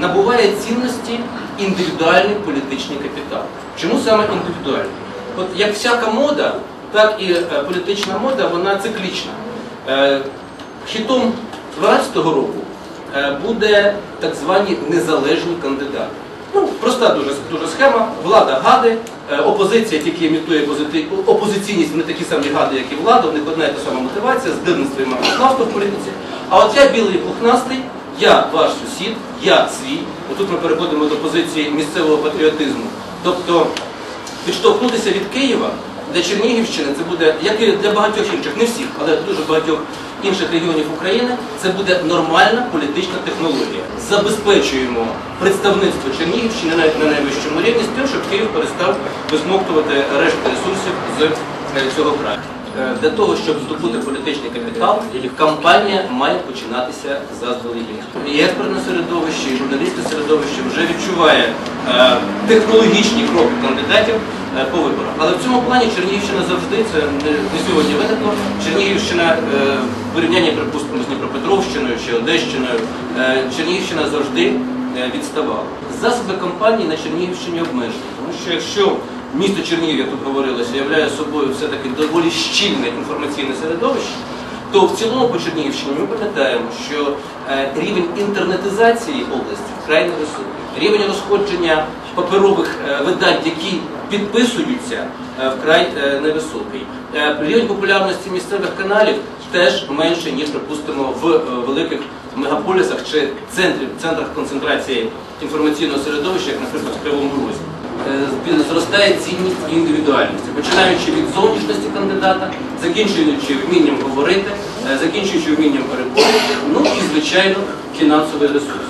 набуває цінності індивідуальний політичний капітал. Чому саме індивідуальний? От як всяка мода, так і е, політична мода, вона циклічна. Е, Хітом 12-го року е, буде так звані незалежні кандидати. Ну, проста дуже, дуже схема. Влада гади, опозиція тільки імітує позити... опозиційність, вони такі самі гади, як і влада, у них одна і та сама мотивація, здирництво і маркознавство в політиці. А от я білий пухнастий, я ваш сусід, я свій. Отут ми переходимо до позиції місцевого патріотизму. Тобто відштовхнутися від Києва для Чернігівщини це буде, як і для багатьох інших, не всіх, але дуже багатьох інших регіонів України, це буде нормальна політична технологія. Забезпечуємо представництво Чернігівщини навіть на найвищому рівні з тим, щоб Київ перестав висмоктувати решту ресурсів з е, цього краю. Е, Для того, щоб здобути політичний капітал, кампанія має починатися заздалегідь. І експертне середовище, і журналістське середовище вже відчуває е, технологічні кроки кандидатів е, по виборах. Але в цьому плані Чернігівщина завжди це не, сьогодні виникло. Чернігівщина в порівнянні, припустимо, з Дніпропетровщиною чи Одещиною, Чернігівщина завжди відставала. Засоби кампанії на Чернігівщині обмежені, тому що якщо місто Чернігів, як тут говорилося, являє собою все-таки доволі щільне інформаційне середовище, то в цілому по Чернігівщині ми пам'ятаємо, що е, рівень інтернетизації області вкрай невисокий. Рівень розходження паперових е, видань, які підписуються, е, вкрай невисокий. Рівень популярності місцевих каналів теж менше, ніж, припустимо, в великих мегаполісах чи центрів, центрах концентрації інформаційного середовища, як, наприклад, в Кривому Розі. Е, Зростає цінність індивідуальності, починаючи від зовнішності кандидата, закінчуючи вмінням говорити, е, закінчуючи вмінням переконувати, ну і звичайно фінансовий ресурс.